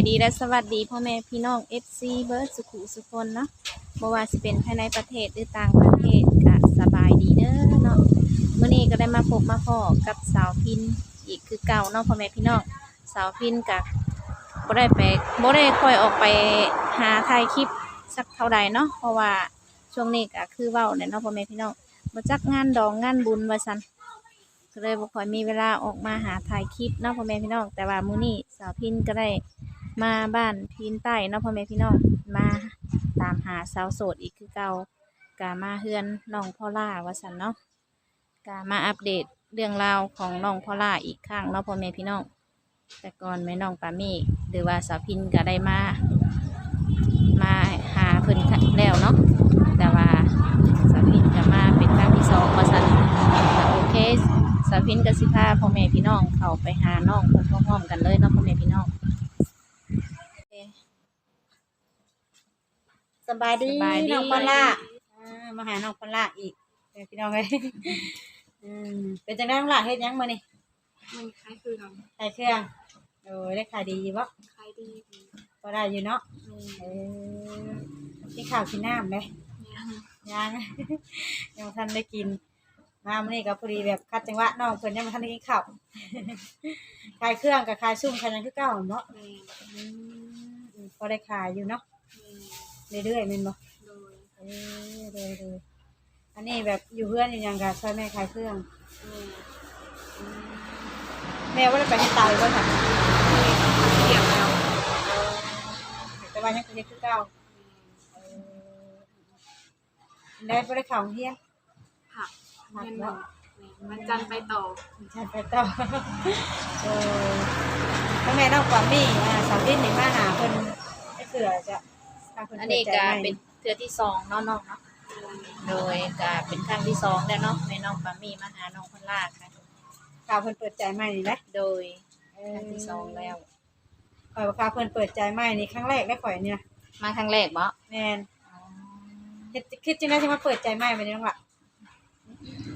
ายดีและสวัสดีพ่อแม่พี่น้อง FC เบิร์ดสุขุสุคนเนาะบ่ว่าสิเป็นภายในประเทศหรือต่างประเทศก็สบายดีเด้อเนาะมื้อนี้ก็ได้มาพบมาพ้อกับสาวพินอีกคือเก่าเนาะพ่อแม่พี่น้องสาวพินก็บ่ได้ไปบ่ได้ค่อยออกไปหาถ่ายคลิปสักเท่าใดเนาะเพราะว่าช่วงนี้ก็คือเว้าเนี่ยเนาะพ่อแม่พี่น้องบ่จักงานดองงานบุญว่าซั่นก็เลยบ่ค่อยมีเวลาออกมาหาถ่ายคลิปเนาะพ่อแม่พี่น้องแต่ว่ามื้อนี้สาวพินก็ได้ มาบ้านพินใต้เนาะพ่อแม่พี่น้องมาตามหาสาวโสดอีกคือเก่ากามาเฮือนน้องพ่อล่าว่าซั่นเนาะกามาอัปเดตเรื่องราวของน้องพ่อล่าอีกครั้งเนาะพ่อแม่พี่น้องแต่ก่อนแม่น้องปามี่หรือว่าสาวพินก็ได้มา มาหาเพิ่นแล้วเนาะแต่ว่าสาวพินก็มาเป็นครั้งที่สองว่าซั่นโอเคสาวพินกับสิพาพ่อแม่พี่น้องเข้าไปหาน้องพร้อมๆกันเลยเนาะพ่อแม่พี่น้อง สบายดีสบายดี น้องพอลล่าอ่ามาหาน้องพอลล่าอีกเดี๋ยวพี่น้องเลยอืมเป็นจังได้น้องหล่ะเฮ็ดหยังมานี่มันคล้ายคือเราขายเครื่องโอ้ยได้ขายดีอยู่บ่คล้ายดีดีก็ได้อยู่เนาะเออกินข้าวกินน้ำไหมเนี่ยยัง ยังบ่ทันได้กิน มามื้อนี้ก็พอดีแบบคัดจังหวะน้องเพิ่นยังบ่ทันได้กินข้าว ขายเครื่องกับขายซุ่มขายหยังคือเก่าเนาะ แม่อืมพอได้ขายอยู่เนาะแม่ เรื่อยๆแม่นบ่โดยเออเลยเลยอันนี้แบบอยู่เพื่อนอยู่ยังกับช่วยแม่ขายเครื่อง แม่แม่ว่าได้ไปให้ตายว่าค่ะเกี่ยวแล้วแต่ว่ายังเป็นคือเก่าเออได้บ่ได้เข่าวเฮียนผักเงินหนึ่งมันจันทร์ไปต่อใช่ไปต่อเออพ่อแม่น้องกว่ามี่อ่าสาวดินนี่มาหาเพิ่นได้เสือจะ ทางเพิ่นอันเปินี้ดใจก็ให้เป็นเทือที่สองเนาะน้องเนาะ โดยก็เป็นครั้งที่สองแล้วเนาะแม่น้องปามีมาหาน้องพนลาค่ะ ข่าวเพิ่นเปิดใจใหม่นี่แหละโดยเอครั้งที่สองแล้ว ข่อยว่าข่าวเพิ่นเปิดใจใหม่นี่ครั้งแรกได้ข่อยเนี่ยมาครั้งแรกบ่แม่นเฮ็ดคิดจังได๋สิมาเปิดใจใหม่บัดนี้น้องล่ะ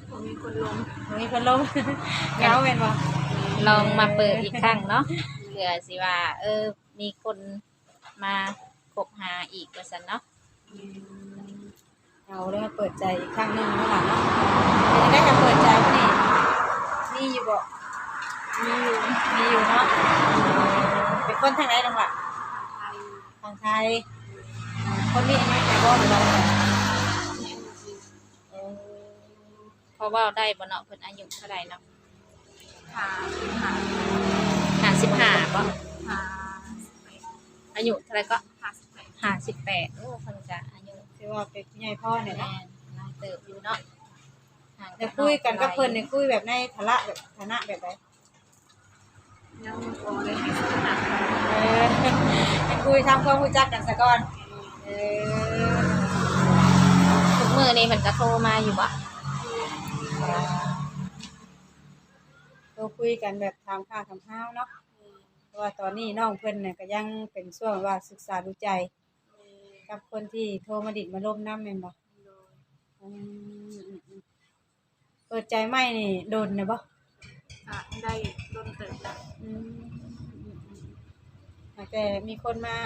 ผมมีคนลงมีคนลงเหงาแม่นบ่ลองมาเปิดอีกครั้งเนาะเผื่อสิว่า เออ มีคนมา คบหาอีกว่าซั่นเนาะเอาเลยมาเปิดใจอีกครั้งหนึ่งเมื่อหลังเนาะเป็นได้กับเปิดใจปะนี่มีอยู่บ่มีอยู่มีอยู่เนาะเป็นคนทางไหนน้องล่ะไทยทางไทยคนนี้อายุแต่บ่หรือว่าอะไรเอ็นจีเพราะว่าได้บ่เนาะเพิ่นอายุเท่าไหร่เนาะหาหาห้าสิบห้าบ่หาอายุเท่าไหร่ก็ หาสิบแปดห้าสิบแปดโอ้เพิ่นจะอายุที่ว่าเป็นผู้ใหญ่พ่อเนี่ยแม่เนาะนน้องเติบอยู่เนาะห่างแต่คุยกันกับเพิ่นเนี่ยคุยแบบในฐานะแบบฐานะแบบไหนยังพอได้ให้สถานเออให้คุยทำความรู้จักกันซะก่อนเออทุกมื้อนี้เพิ่นก็โทรมาอยู่บ่เราคุยกันแบบทำข้าวทำข้าวเนาะเพราะว่าตอนนี้น้องเพิ่นเนี่ยก็ยังเป็นช่วงว่าศึกษาดูใจ กับคนที่โทรมาดิดมาล่มน้ำแม่นบ่อืมอืมอืมเปิดใจไหมนี่โดนนะบ่อะได้ต้นเติบแล้วอืมอืมอืมแต่มีคนมา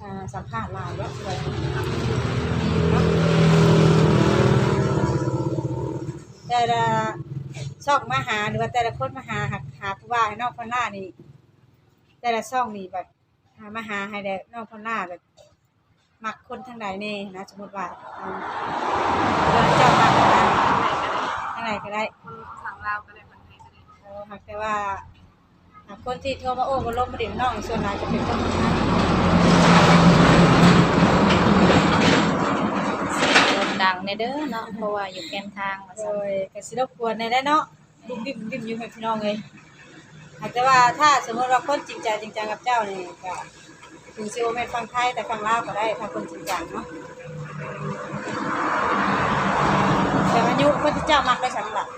อ่าสัมภาษณ์หลายว่าสวยมีอยู่เนาะแต่ละช่องมาหาหรือว่าแต่ละคนมาหาหาหาผู้ว่าให้น้องพนล่านี่แต่ละช่องนี่แบบหามาหาให้ได้น้องพนล่าแบบ มักคนทางใดแน่นะสมมติว่าเอาเรื่องเจ้ามักนะทางไหนก็ได้คนสั่งลาวก็ได้คนไทยก็ได้เออหากแต่ว่าหากคนที่โทรมาโอ้มาล้มมาดิ่มน้องส่วนใหญ่จะเป็นคนทางนั้นโด่งดังในเด้อเนาะเพราะว่าอยู่แคมทางว่าโดซั่นยกสิรบกวนในได้เนาะดุมดิ่มดิ่มอยู่ให้พี่น้องเลยหากแต่ว่าถ้าสมมติว่าคนจริงใจจริงจังกับเจ้านี่ก็ ถึงซิโอเมนฟังไทยแต่ฟังลาวก็ได้ถ้าคนจริงจังเนาะแต่อายุคนที่เจ้ามักได้สั่งหลัก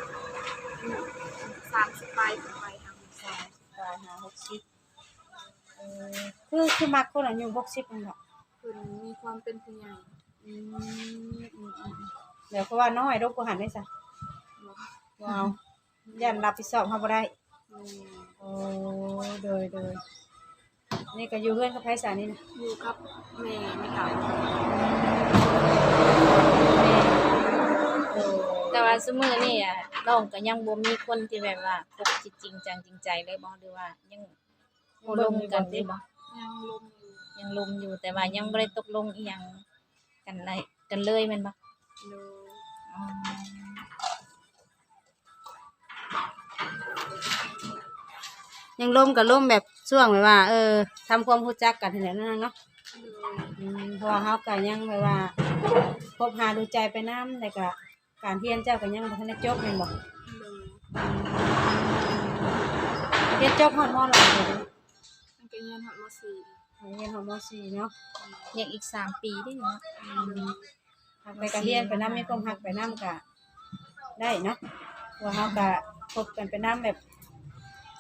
สามสิบปลายถึงไปทางสามปลายหาหกสิบเออคือคือมักคนอายุหกสิบนั่นแหละคุณมีความเป็นผู้ใหญ่อืมอืมอืมเดี๋ยวเพราะว่าน้อยรบกวนหันได้ซะว้าวยันรับผิดชอบเขาบ่ได้อืมโอ้โดยโดย นี่ก็อยู่เพื่อนกับไผสานี่นะอยู่กับแม่ไม่เก่าโอ้แต่ว่าซุมื้อนี่อะน้องก็ยังบ่มีคนที่แบบว่าคบจริงจังจริงใจเลยบ่หรือว่า ยังบ่ลงกันอยู่บ่ยังลมอยู่ยังลมอยู่แต่ว่ายังบ่ได้ตกลงอีหยังกันเลยกันเลยแม่นบ่โดยอ๋อยังล่มกับล่มแบบ ช่วงแบบว่า เออทำความรู้จักกันนั่นแหละนั่นเนาะโดยอืมเพอเฮาก็ยังแบบว่าพบหาดูใจไปนำแต่ก็การเรียนเจ้าก็ยังบ่ทันได้จบแม่นบ่โดยเรียนจบฮอดมหลายเลยเด้มันก็เรียนหอดมสี่เรียนฮอดมสี่เนาะยังอีกสามปีเด้เนาะหักไปก็เรียนไปนำมีความหักไปนำก็ได้เนาะว่าเฮาก็คบกันไปนำแบบ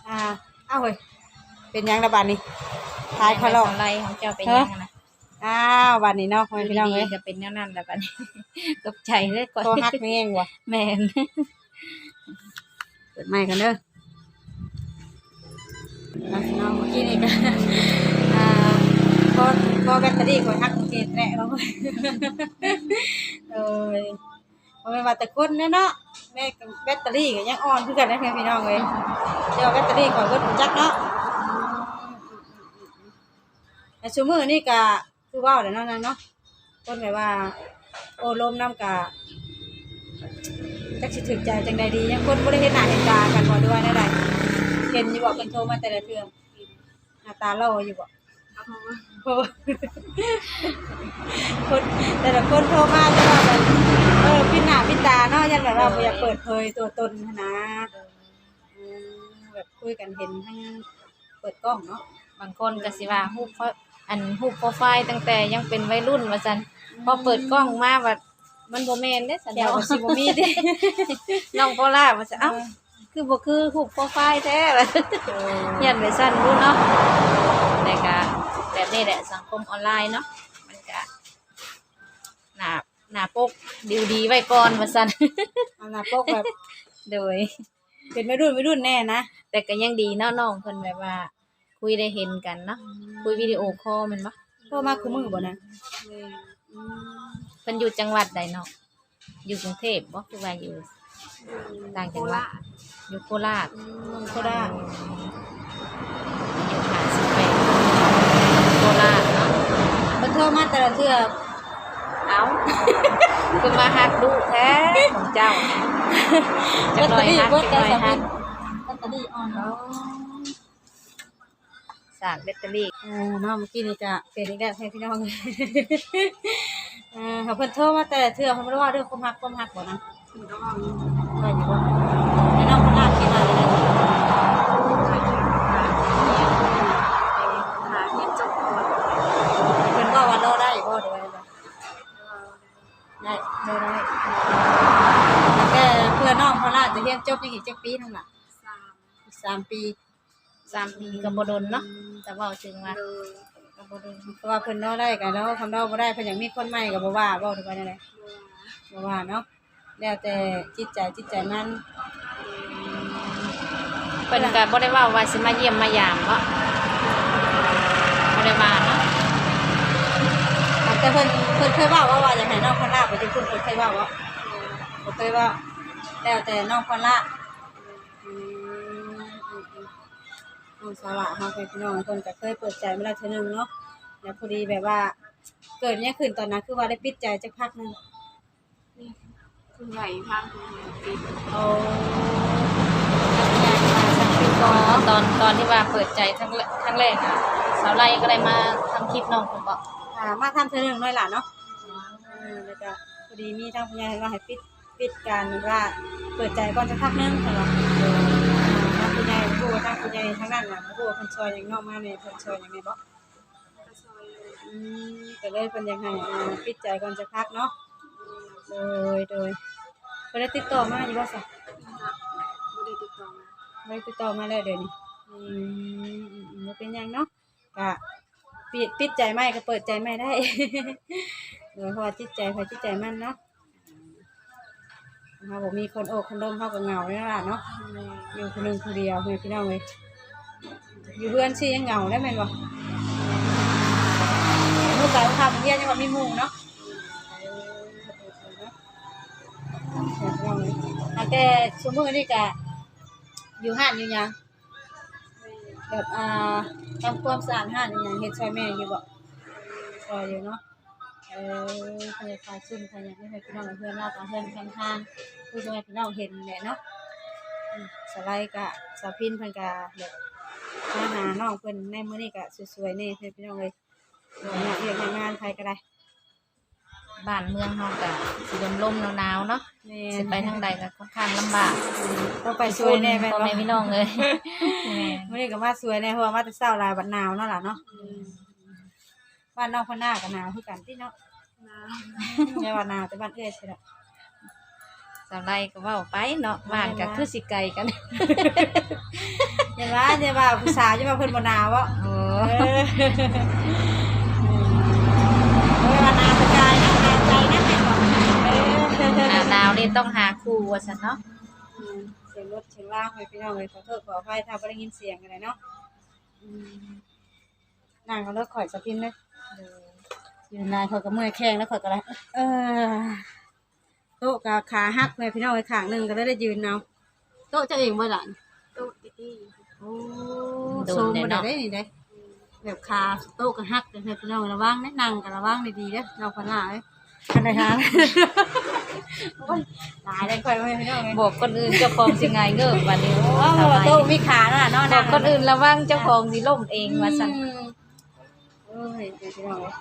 อ่า เอ้าเฮ้ย เป็นหยังละบาดนี้ทายเขาลอกอะไรของเจ้าเป็นยังไงนะอ้าวบัดนี้เนาะพ่ออยู่พี่น้องเอ้ยดีๆก็เป็นแนวนั้นแหละบัดนี้ตกใจเลยก่อนโตฮักนี่เองว่ะแม่นเปิดไมค์กันเด้อนะน้องเมื่อกี้นี่ก็อ่าพอพอแบตเตอรี่ก่อนฮักเมื่อกี้แตะแล้วเอ้ยพอไม่ว่าแต่คนเนาะเนาะแม่ก็แบตเตอรี่ก็ยังอ่อนคือกันนะพี่น้องเอ้ยเดี๋ยวแบตเตอรี่ก่อนเบิดจักเนาะ แต่ชั่วมือนี่ก็คือว่าวเดี๋ยวเนาะนั่นเนาะคนแบบว่า โอ้ลมน้ำกะจักสิถึกใจจังใดดี ยังคนบ่ได้เห็นหน้าเห็นตากันบ่ด้วยได้ใดเห็นอยู่บ่เพิ่นโทรมาแต่ละเทื่อหน้าตาเล่าอยู่บ่เอาเพราะว่าโอ้คนแต่ละคนโทรมาแต่ว่าแบบเออปิดหน้าปิดตาเนาะยันแบบว่าบ่อยากเปิดเผยตัวตนนะแบบคุยกันเห็นทั้งเปิดกล้องเนาะบางคนก็สิว่าฮูปเขา อันฮูปโปรไฟล์ตั้งแต่ยังเป็นวัยรุ่นว่าซั่นพอเปิดกล้องมาว่ามันบ่แม่นเด้สันเดี๋ยวเนาะก็สิบ่มีเด้น้องโพล่าว่าซั่นเอ้าคือบ่คือฮูปโปรไฟล์แท้ว่าเออยันไปซั่นรู้เนาะแต่ก็แบบนี้แหละสังคมออนไลน์เนาะมันก็หน้าหน้าปกดีๆไว้ก่อนว่าซั่นอันน่ะปกแบบโดยเป็นวัยรุ่นวัยรุ่นแน่นะแต่ก็ยังดีเนาะน้องเพิ่นแบบว่า คุยได้เห็นกันเนาะคุยวิดีโอคอลแม่นบ่โทรมาคือมือบ่นะแม่อืมเพิ่นอยู่จังหวัดใดเนาะอยู่กรุงเทพบ่คือว่าอยู่ต่างจังหวัดอยู่โคราชโคราชอยู่หาสิบแปดโคราชเนาะเพิ่นโทรมาแต่ละเทื่อเอ้าคือมาฮักลูกแท้ของเจ้าเนี่ยจะหน่อยฮักจะหน่อยฮักแบตเตอรี่อ่อน สากแบตเตอรี่เออเนาะเมื่อกี้นี่จะเป็นอีกแล้วให้พี่น้องเออเขาเพิ่นโทรมาแต่ละเทื่อเขาไม่ได้ว่าเรื่องความฮักความฮักบ่นะถึงก็เอาอยู่ว่าอยู่ว่าแล้วน้องคนลาคิดอะไรเลยไปเรียนหาเรียนจบก่อนเพิ่นว่าว่าเราได้บ่ได้ว่าได้เราได้แต่เพื่อนน้องคนลาจะเรียนจบยังอีกจักปีนึงล่ะสามอีกสามปี สามปีกับบดนเนาะแต่ว่าถึงว่าเลยกับบดนเพราะว่าเพิ่นเนาะได้กันแล้วคำเราบ่ได้เพิ่นอยากมีคนใหม่ก็บ่ว่าบ่ถูกว่าจังได๋บัวบ่ว่าเนาะแล้วแต่จิตใจจิตใจมันเพิ่นก็บ่ได้ว่าว่าสิมาเยี่ยมมายามเนาะบ่ได้มาเนาะแต่เพิ่นเพิ่นเคยว่าว่าว่าอยากให้น้องคนละไปที่คุณเพิ่นเคยว่าว่าบ่เคยว่าแล้วแต่น้องคนละ น้องสาวะเฮาเป็นพี่น้องเพิ่นก็เคยเปิดใจมาแล้วเทื่อนึงเนาะแล้วพอดีแบบว่า เกิดเนี่ยขึ้นตอนนั้นคือว่าได้ปิดใจจักพักหนึงนี่คือไหวพังคือปิดโอ้ยากมาสักปีก่อนเนาะตอนตอนที่ว่าเปิดใจครั้งแรกครั้งแรกอะสาวไล่ก็ได้มาทำคลิปน้องผมบอกอ่ามาทำเทื่อนึงหน่อยล่ะเนาะเออแล้วก็พอดีมีทางพยานว่าให้ปิดปิดการว่าเปิดใจก่อนจะพักนึงค่ะทา งคุณยายผู้ว่าทางคุณยายทางนั้นน่ะผู้ว่าเพิ่นช่วยอย่างนอกมาในเพิ่นช่วยอย่างไรบ่ก็ซอยเลยอืมก็เลยเพิ่นอยากให้อ่าปิดใจก่อนจะพักเนาะโดยโดยเพิ่นได้ติดต่อมาอยู่บ่ซะนะไม่ได้ติดต่อมาบ่ได้ติดต่อมาแล้วเดี๋ยวนี้อืมอืมอืมบ่เป็นหยังเนาะก็ปิดปิดใจใหม่ก็เปิดใจใหม่ได้ โดยเพราะว่าจิตใจไผจิตใจมันเนาะ นะคะผมมีคนโอกคนดมเข้ากับเหงาเนี่ยล่ะเนาะอยู่คนหนึ่งคนเดียวเพื่อพี่น้องเลยอยู่เพื่อนซี่ยังเหงาได้ไหมนบ่โกการทำเรียยังว่ามีหมู่เนาะแต่ชั่วโมงนี้ก็อยู่ห้านอยู่ยังแบบอ่าทำความสะอาดห้านอยู่ยังเฮ็ดช่วยแม่อยู่บ่ช่วยอยู่เนาะ เออเคยคายซุ่มคายยังไม่เคยพี่น้องเพื่อนเรากับเพื่อนข้างๆผู้ช่วยพี่น้องเห็นแหละเนาะสไลด์ก็สาวพินเพิ่นก็แบบมาหาน้องเพิ่นในมื้อนี้ก็สวยๆแน่เพิ่อนพี่น้องเอ้ยเนี่ยเรียกงานไผก็ได้บ้านเมืองเฮาก็สิลมลมๆหนาวๆเนาะสิไปทางใดก็ค่อนข้างลำบากต้องไปสวยแน่แม่นพ่อบ่แม่พี่น้องเลยแม่มื้อนี้ก็มาสวยแน่เพราะว่ามาแต่เช้าลายบัดหนาวเนาะล่ะเนาะ บ้านน้องพนหน้าก็หนาวคือกันติเนาะน้แม่ว่าหนาวแต่บ้านเอื้อยสิล่ะสาวไรก็เว้าไปเนาะบ้านก็คือสิไกลกันอย่าว่าอย่าว่าผู้สาวอย่าว่าเพิ่นบ่หนาวบ่โอ้เออเออว่าหนาวสกายนะหนาวใจนะแม่บอกเออหน้าหนาวนี่ต้องหาคู่ว่าซั่นเนาะอืมเสียงรถเสียงล่างไปพี่น้องเลยขอโทษขออภัยถ้าไม่ได้ยินเสียงอะไรเนาะอืม นั่งก็รถข่อยสะพินเลยยืนนานข่อยก็เมื่อยแข้งแล้วข่อยก็อะไรเออโต๊ะกับขาหักเลยพี่น้องเลยขางหนึ่งก็เลยได้ยืนเอาโต๊ะเจะเองบ่หลานำตู้ติตี้โอ้โซมบ่ได้ได้นี่ได้แบบขาโต๊ะก็หักเลยพี่น้องระวังนะนั่งก็ระวังดีๆเด้อเราคนหลายกันได้ฮะโอ้ยหลายเลยข่อยเว้ยพี่น้องเลยบอกคนอื่นเจ้าของสิไงเงิบวันนี้โอ้โอ้สบายโต๊ะมีขาน่ะเนาะบอกคนอื่นระวังเจ้าของสิล่มเองว่าซั่น อืมโอ้ยเดี๋ยวพี่น้องเอ้ย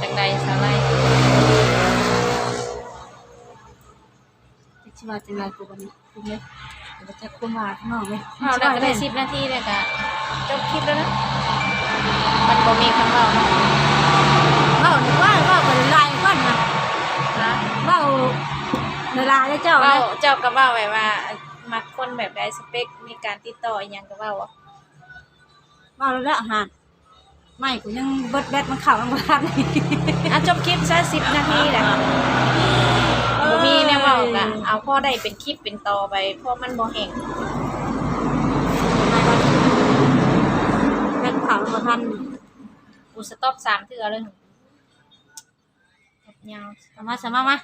จังใดสาวไรจะชิว่าจังไรกูบันนี้กูเนี่ยเดี๋ยวจะคุมมาข้างนอกเลยเฮาแล้วก็ได้10นาทีแล้วก็จบคลิปแล้วนะ มันบ่มีคำเว้าเนาะเบ้าหรือว่าเบ้าเป็นลายก้อนนะนะเบ้าเวลาได้เจ้าเว้าเลยเจ้าก็เว้าไว้ว่า มักคนแบบใดสเปค มีการติดต่ออีหยังก็เว้าอะเบ้าแล้วละหานไม่กูยังเบิดแบตมันเข่ามันบ้านอะจบคลิปซะ10 นาทีแหละบ่มีแนวเว้าก็เอาพอได้เป็นคลิปเป็นตอไปเพราะมันบ่แห้งแบตเข่ามันบ่ทันกูสต็อป3เทื่อเลยยาวเอามาสมามา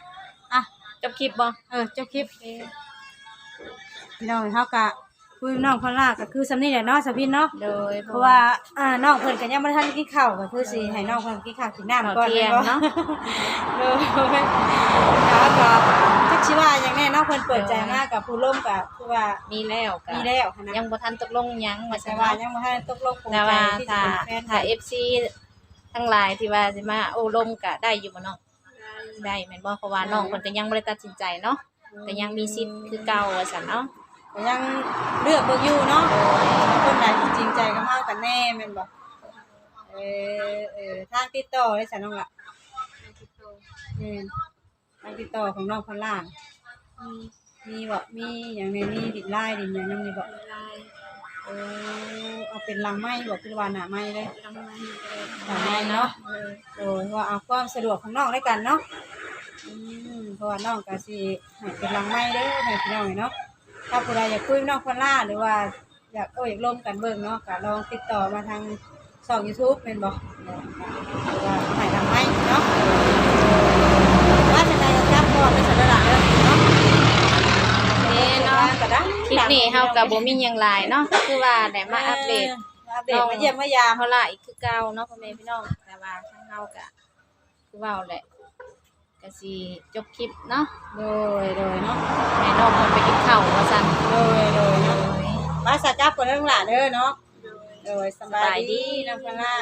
อะจบคลิปบ่เออเจ้าคลิป พี่น้องเท่ากับคุยน้องคนลาก็คือสำนี่แหละเนาะสะพินเนาะโดยเพราะว่าอ่าน้องเพิ่นก็ยังบ่ทันกินข้าวก็คือสิให้น้องเพิ่นกินข้าวกินน้ำก่อนข้าวเที่ยงแม่เนาะเออแล้วก็จักสิว่าอย่างแน่เนาะเพิ่นเปิดใจมากกับผู้ร่วมกับคือว่ามีแล้วก็มีแล้วหั้นนะยังบ่ทันตกลงหยังว่าแต่ซั่นว่าเนาะยังบ่ทันตกลงปรงแต่ใจว่าที่จะถ้าเป็นแฟนถ้า FC ทั้งหลายที่ว่าสิมาโอ้ลมก็ได้อยู่บ่เนาะได้ได้แม่นบ่เพราะว่าน้องเพิ่นก็ยังบ่ได้ตัดสินใจเนาะก็ยังมีสิทธิ์คือเก่าว่าซั่นเนาะ ก็ยังเลือกเบิ่งอยู่เนาะคนไหนที่จริงใจกับเฮากันแน่แม่นบ่เออเออทางติดต่อได้ซั่นน้องล่ะในติดตัวอืมทางติดต่อของน้องคนล่าง มีมีบ่มีอย่างในมีดินลายดินหยังนำนี่บ่มีลายเออเอาเป็นลังไม้บ่คือว่าหน้าไม้เลยลำไม้เลยหน้าไม้เนาะโดยว่าเอาความสะดวกของน้องด้วยกันเนาะ อืมเพราะว่าน้องก็สิให้เป็นลังไม้เด้อให้พี่น้องเนาะ ถ้าผู้ใดอยากคุยกับน้องคนล่าหรือว่าอยากเอออยากร่วมกันเบิ่งเนาะก็ลองติดต่อมาทางช่อง YouTube แม่นบ่หรือว่าให้ลังไม้เนาะว่าจะได้รับก่อนไปสันดาเด้อเนาะเอ้เนาะก็ได้คลิปนี้เฮาก็บ่มีหยังหลายเนาะก็คือว่าได้มาอัปเดตอัปเดตมาเยี่ยมมายามเฮาล่ะอีกคือเก่าเนาะพ่อแม่พี่น้องแต่ว่าทางเฮาก็คือเว้าแหละ ก็สิจบคลิปเนาะโดยโดยเนาะแม่น้องเพิ่นไปกินข้าวว่าซั่นโดยโดยโดเนาะมาสาจับคนเรื่องหลานเด้อเนาะโดยสบายดีน้ำพลา